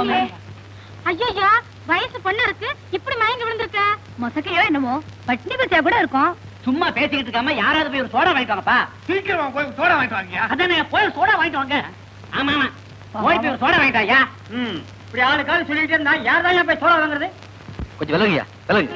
ஐயோ வயசு பொண்ணு இருக்கு. இப்படி மயங்கி விழுந்திருக்க. மொசக்கையோ என்னமோ? பட்னி பச்சா கூட இருக்கும். சும்மா பேசிக்கிட்டு இருக்காம யாராவது போய் ஒரு சோடா வாங்கிட்டு வாங்கப்பா. சீக்கிரமா போய் சோடா வாங்கிட்டு வாங்க அதானே போய் சோடா வாங்கிட்டு வாங்க. ஆமா ஆமா. போய் போய் ஒரு சோடா வாங்கிட்டு ம். இப்படி ஆளுக்காவது சொல்லிட்டு இருந்தா யார் தான் போய் சோடா வாங்குறது? கொஞ்சம் விலகுயா விலகு.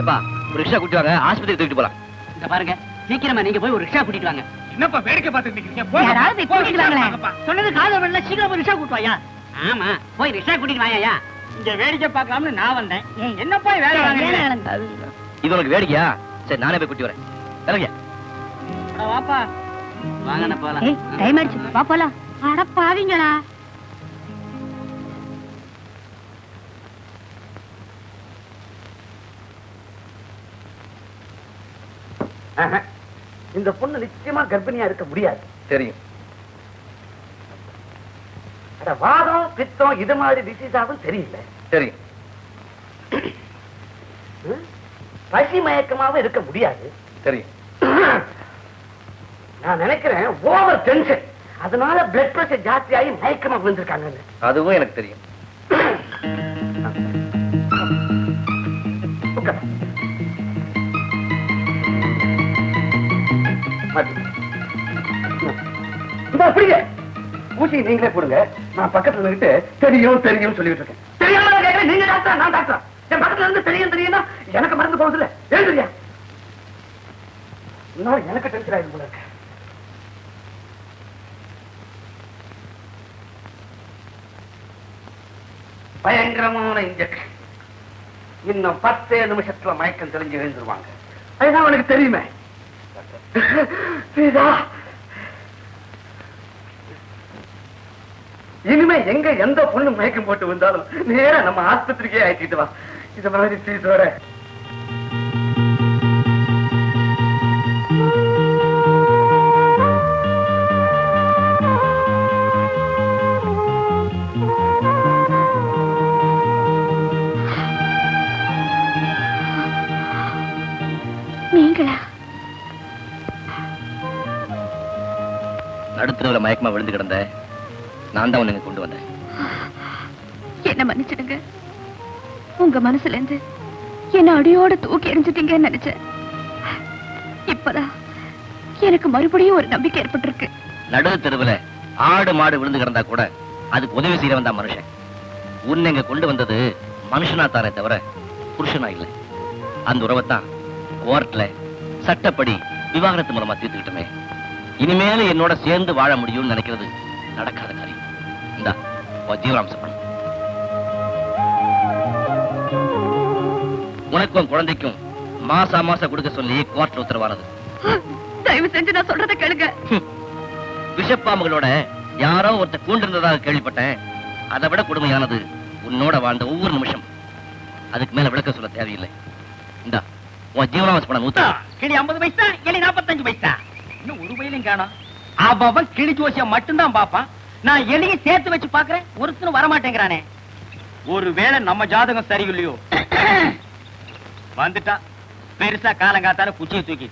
எப்பா ஒரு ரிக்ஷா கூட்டி வாங்க. ஆஸ்பத்திரி தூக்கிட்டு போலாம். இந்த பாருங்க சீக்கிரமா நீங்க போய் ஒரு ரிக்ஷா கூட்டிட்டு வாங்க. என்னப்பா வேடிக்கை பார்த்துட்டு நிக்கிறீங்க? யாராவது கூட்டிட்டு. சொன்னது காதல் வரல சீக்கிரம் ரிக்ஷா கூட்டு வாயா. ஆமா போய் ரிக்ஷா கூட்டிட்டு வாயா இங்க வேடிக்கை பார்க்கலாம்னு நான் வந்தேன். ஏய். என்ன போய் வேலை இது உனக்கு வேடிக்கையா? சரி நானே போய் கூட்டி வரேன். அட வாப்பா. வாங்கண்ணா போலாம். டைம் ஆயிடுச்சு. வா போலாம். அட பாவிங்களா. இந்த பொண்ணு நிச்சயமா கர்ப்பிணியா இருக்க முடியாது. தெரியும். வாதம் பித்தம் இது மாதிரி டிசீஸாவும் தெரியல. தெரியும்? பசி மயக்கமாவும் இருக்க முடியாது. தெரியும். நான் நினைக்கிறேன் ஓவர் டென்ஷன் அதனால பிளட் பிரஷர் ஜாஸ்தியாகி மயக்கமா விழுந்திருக்காங்கன்னு. அதுவும் எனக்கு தெரியும். உட்காரு. ஊசி நீங்களே போடுங்க. நான் பக்கத்துல இருந்துட்டு தெரியும் தெரியும் சொல்லிட்டு இருக்கேன். தெரியாம கேட்கறேன். நீங்க டாக்டர் நான் டாக்டர்? என் பக்கத்துல இருந்து தெரியும் தெரியும்னா எனக்கு மருந்து போகுது இல்ல எழுதுறியா இன்னொரு எனக்கு டென்ஷன் ஆயிடும் போல இருக்கு. பயங்கரமான இன்ஜெக்ஷன் இன்னும் பத்தே நிமிஷத்துல மயக்கம் தெரிஞ்சு எழுந்துருவாங்க. அதுதான் உனக்கு தெரியுமே பிதா. இனிமே எங்க எந்த பொண்ணு மயக்கம் போட்டு வந்தாலும் நேரா நம்ம ஆஸ்பத்திரிக்கே ஆக்கிட்டு வா. இது மாதிரி சீசோட நடுத்தரவுல மயக்கமா விழுந்து கிடந்த நான் தான் உன்னை கொண்டு வந்தேன். என்ன மன்னிச்சிடுங்க. உங்க மனசுல இருந்து என்ன அடியோட தூக்கி எறிஞ்சிட்டீங்கன்னு நினைச்சேன். இப்பதான் எனக்கு மறுபடியும் ஒரு நம்பிக்கை ஏற்பட்டிருக்கு. நடுத்தெருவுல ஆடு மாடு விழுந்து கிடந்தா கூட அதுக்கு உதவி செய்யறவன் தான் மனுஷன். உன்னை இங்க கொண்டு வந்தது மனுஷனா தானே தவிர புருஷனா இல்லை. அந்த உறவைத்தான் கோர்ட்ல சட்டப்படி விவாகரத்து மூலமா தீர்த்துக்கிட்டமே. இனிமேல என்னோட சேர்ந்து வாழ முடியும்னு நினைக்கிறது நடக்காத காரியம். இந்தா உன் ஜீவனாம்சம் பண்ணு உனக்கும் குழந்தைக்கும் மாசா மாசம் கொடுக்க சொல்லி கோர்ட் உத்தரவானது. தயவு செஞ்சு நான் சொல்றதை கேளுங்க. விஷப்பாம்புகளோட யாரோ ஒருத்த கூண்டிருந்ததாக கேள்விப்பட்டேன். அதை விட கொடுமையானது உன்னோட வாழ்ந்த ஒவ்வொரு நிமிஷம். அதுக்கு மேல விளக்க சொல்ல தேவையில்லை. இந்தா உன் ஜீவனாம்சம் பணம் நூத்தா கிளி ஐம்பது பைசா எலி நாற்பத்தஞ்சு பைசா. இன்னும் ஒரு பையிலும் காணோம். அவன் கிளி ஜோசியம் மட்டும்தான் பாப்பான் நான் எலியை சேர்த்து வச்சு பாக்குறேன் ஒருத்தனும் வரமாட்டேங்கிறானே. ஒருவேளை நம்ம ஜாதகம் சரியில்லையோ? வந்துட்டா. பெருசா காலங்காத்தால குச்சியை தூக்கி.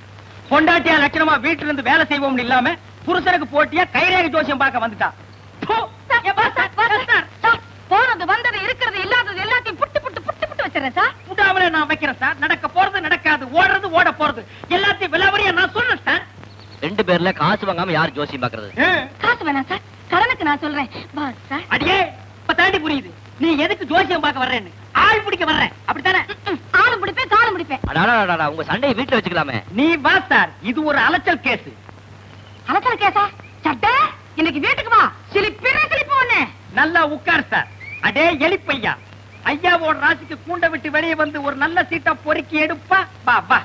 பொண்டாட்டியா லட்சணமா வீட்டுல இருந்து வேலை செய்வோம்னு இல்லாம புருஷனுக்கு போட்டியா கைரேக ஜோசியம் பார்க்க வந்துட்டா. Sir, sir, sir. போனது வந்தது இருக்கிறது இல்லாதது எல்லாத்தையும் புட்டு புட்டு புட்டு புட்டு வச்சிடறேன் சார். நான் வைக்கிறேன் சார். நடக்க போறது நடக்காது. ஓடுறது ஓட போறது. எல்லாத்தையும் விலாவரியா நான் சொல்றேன் சார் ரெண்டு பேர்ல காசு வாங்காம யார் ஜோசியம் பாக்குறது காசு வேணாம் சார். கடனுக்கு நான் சொல்றேன். வா சார். அடியே இப்ப தாண்டி புரியுது. நீ எதுக்கு ஜோசியம் பார்க்க வர்றேன்னு? ஆள் பிடிக்க வர்றேன். அப்படித்தானே? ஆளும் பிடிப்பேன் காலம் பிடிப்பேன். அடாடா உங்க சண்டையை வீட்டுல வச்சுக்கலாமே. நீ வா சார். இது ஒரு அலைச்சல் கேஸ். அலச்சல் கேசா சட்டை? இன்னைக்கு வீட்டுக்கு வா. சிலிப்பிற சிலிப்பு ஒண்ணு. நல்லா உட்கார் சார். அடே எலிப்பையா. ஐயாவோட ராசிக்கு கூண்ட விட்டு வெளியே வந்து ஒரு நல்ல சீட்டா பொறுக்கி எடுப்பா. வா வா.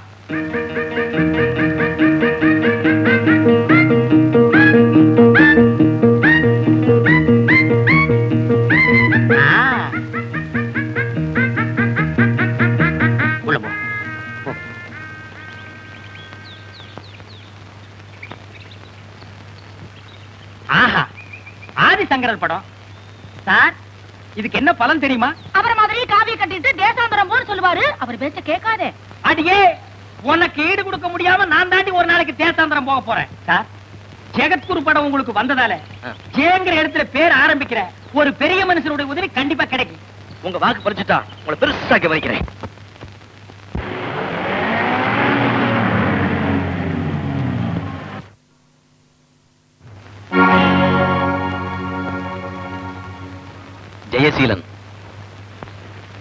ஆதிசங்கரர் படம். சார் இதுக்கு என்ன பலன் தெரியுமா? அவர மாதிரி காவிய கட்டிட்டு தேசாந்தரம் போன்னு சொல்லுவாரு. அவர் பேச்ச கேட்காதே. அடியே உனக்கு ஈடு கொடுக்க முடியாம நான் தாண்டி ஒரு நாளைக்கு தேசாந்திரம் போக போறேன். சார் ஜெகத்குரு படம் உங்களுக்கு வந்ததால. ஜேங்கிற இடத்துல பேர் ஆரம்பிக்கிற ஒரு பெரிய மனுஷனுடைய உதவி கண்டிப்பா கிடைக்கும். உங்க வாக்கு பறிச்சுட்டா உங்களை பெருசாக்கி வைக்கிறேன் Jayaseelan.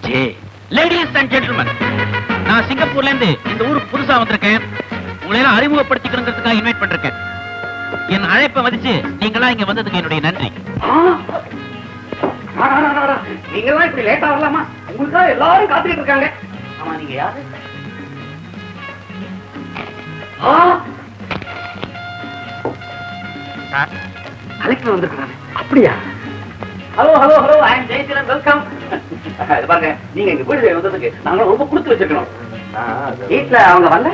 J ladies and gentleman நான் சிங்கப்பூர்ல இருந்து இந்த ஊருக்கு புதுசா வந்திருக்கேன். உங்களை அறிமுகப்படுத்திக்கணுங்கிறதுக்காக இன்வைட் பண்றேன் என் அழைப்பை மதிச்சு நீங்களா இங்க வந்ததுக்கு என்னுடைய நன்றி. நீங்க எல்லாம் இப்படி லேட்டா வரலாமா உங்களுக்காக எல்லாரும் காத்துக்கிட்டு இருக்காங்க. ஆமா நீங்க யாரு? ஆ! கலெக்டர் வந்திருக்காங்க அப்படியா? Hello hello hello I am Jayaseelan welcome பாருங்க நீங்க எங்க வீடு வந்ததுக்கு நாங்க ரொம்ப கொடுத்து வச்சிருக்கணும். வீட்டுல அவங்க வரல?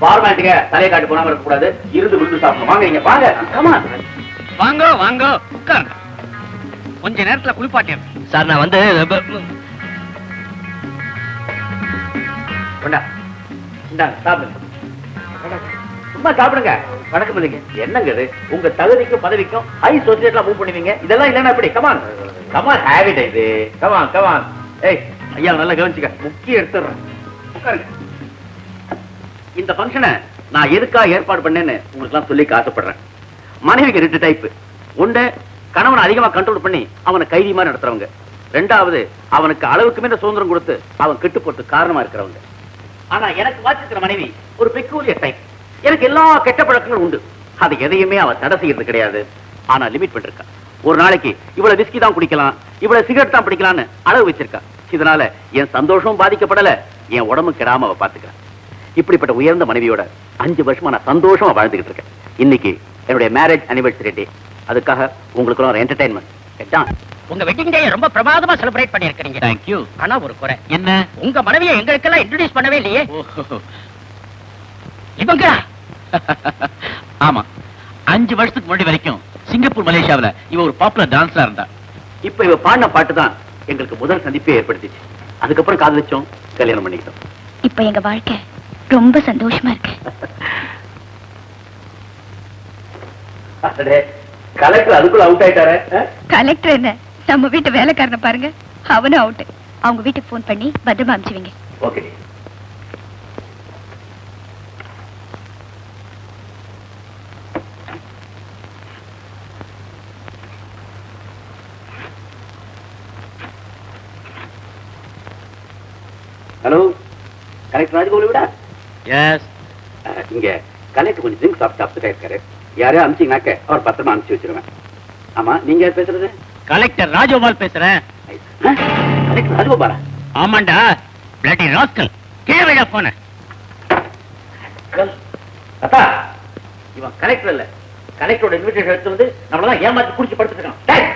ஃபார்மாலிட்டிங்க தலையை காட்டு போனாம இருக்க கூடாது இருந்து விழுந்து சாப்பிடணும். வாங்க இங்க வாங்க. வாங்க வாங்க உட்கார் கொஞ்ச நேரத்துல குளிப்பாட்டேன் சார் நான் வந்து சாப்பிடுங்க. சும்மா சாப்பிடுங்க. வணக்கம் இல்லைங்க. என்னங்க இது? உங்க தகுதிக்கும் பதவிக்கும் ஹை சொசைட்டில மூவ் பண்ணுவீங்க. இதெல்லாம் இல்லைன்னா எப்படி? Come on come on habit இது. கமான் கமான் ஏய் ஐயா நல்லா கவனிச்சுக்க. முக்கிய எடுத்துடுறேன். உட்காருங்க. இந்த ஃபங்க்ஷனை நான் எதுக்கா ஏற்பாடு பண்ணேன்னு உங்களுக்கு சொல்லி ஆசைப்படுறேன் மனைவிக்கு ரெண்டு டைப் ஒன்று கணவனை அதிகமா கண்ட்ரோல் பண்ணி அவனை கைதி மாதிரி நடத்துறவங்க. ரெண்டாவது அவனுக்கு அளவுக்கு மேல சுதந்திரம் கொடுத்து அவன் கெட்டு போட்டு காரணமா இருக்கிறவங்க. ஆனா எனக்கு வாசிக்கிற மனைவி ஒரு பெக்கூரிய டைப் எனக்கு எல்லா கெட்ட பழக்கங்களும் உண்டு. அது எதையுமே அவ தடை செய்யறது கிடையாது. ஆனா லிமிட் பண்ணிருக்கா. ஒரு நாளைக்கு இவ்வளவு விஸ்கி தான் குடிக்கலாம் இவ்வளவு சிகரெட் தான் பிடிக்கலாம்னு அளவு வச்சிருக்கா. இதனால என் சந்தோஷமும் பாதிக்கப்படல என் உடம்பு கெடாம அவ பாத்துக்கிறா. இப்படிப்பட்ட உயர்ந்த மனைவியோட அஞ்சு வருஷமா நான் சந்தோஷமா வாழ்ந்துகிட்டு இருக்கேன். இன்னைக்கு என்னுடைய மேரேஜ் அனிவர்சரி டே அதுக்காக உங்களுக்கு ஒரு என்டர்டைன்மெண்ட் உங்க வெட்டிங் டே ரொம்ப பிரமாதமா செலிப்ரேட் பண்ணிருக்கீங்க தேங்க்யூ ஆனா ஒரு குறை. என்ன? உங்க மனைவியை எங்களுக்கெல்லாம் இன்ட்ரோடியூஸ் பண்ணவே இல்லையே. இவங்க ஆமா. அஞ்சு வருஷத்துக்கு முன்னாடி வரைக்கும் சிங்கப்பூர் மலேசியாவுல இவ ஒரு பாப்புலர் டான்ஸரா இருந்தா. இப்ப இவ பாடின பாட்டு தான் எங்களுக்கு முதல் சந்திப்பே ஏற்படுத்திச்சு. அதுக்கப்புறம் காதலிச்சோம் கல்யாணம் பண்ணிக்கிட்டோம். இப்ப எங்க வாழ்க்கை ரொம்ப சந்தோஷமா இருக்கு. கலெக்டர் அதுக்குள்ள அவுட் ஆயிட்டாரு கலெக்டர் என்ன? நம்ம வீட்டு வேலைக்காரனை பாருங்க. அவனும் அவுட் அவங்க வீட்டுக்கு போன் பண்ணி பத்திரமா அனுப்பிச்சுவீங்க ஓகே ஹலோ கலெக்டர் ராஜகோபால் விடா? எஸ் இங்க கலெக்டர் கொஞ்சம் ட்ரிங்க் சாப்பிட்டு அப்செட் ஆயிருக்காரு யாரையும் அனுப்பிச்சீங்கனாக்க அவர் பத்திரமா அனுப்பிச்சு வச்சிருவேன். ஆமா நீங்க யார் பேசுறது? கலெக்டர் ராஜகோபால் பேசுறேன். கலெக்டர் ராஜகோபாலா? ஆமாண்டா. பிளட்டி ராஸ்கல் கீழே போன? அத்தா இவன் கலெக்டர் இல்ல. கலெக்டரோட இன்விடேஷன் எடுத்து வந்து நம்மளதான் ஏமாத்தி குடிச்சு படுத்துட்டு இருக்கான் டேய்!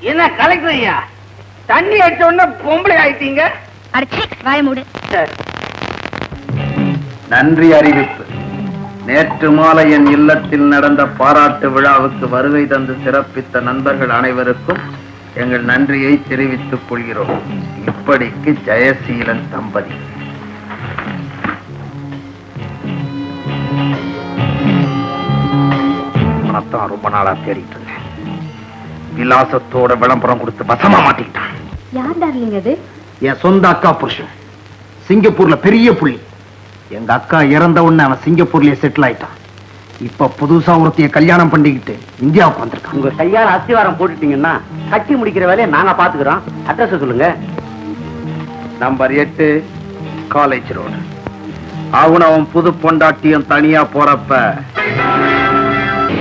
என்ன கலெக்டர் ஐயா? தண்ணி அடிச்ச உடனே பொம்பளை ஆயிட்டீங்க. அடிச்சு வாய மூடு. நன்றி அறிவிப்பு. நேற்று மாலை என் இல்லத்தில் நடந்த பாராட்டு விழாவுக்கு வருகை தந்து சிறப்பித்த நண்பர்கள் அனைவருக்கும் எங்கள் நன்றியை தெரிவித்துக் கொள்கிறோம். இப்படிக்கு ஜெயசீலன் தம்பதி. உனத்தான் ரொம்ப நாளா தேடிட்டு விலாசத்தோட விளம்பரம் கொடுத்து வசமா மாட்டிக்கிட்டான். யார் டார்லிங் அது? என் சொந்த அக்கா புருஷன். சிங்கப்பூர்ல பெரிய புள்ளி. எங்க அக்கா இறந்த உடனே அவன் சிங்கப்பூர்லயே செட்டில் ஆயிட்டான். இப்ப புதுசா ஒருத்தைய கல்யாணம் பண்ணிக்கிட்டு இந்தியாவுக்கு வந்திருக்கான். உங்க கையால அஸ்திவாரம் போட்டுட்டீங்கன்னா கட்டி முடிக்கிற வேலையை நாங்க பாத்துக்கிறோம் அட்ரஸ் சொல்லுங்க. நம்பர் எட்டு காலேஜ் ரோடு அவன் அவன் புது பொண்டாட்டியும் தனியா போறப்ப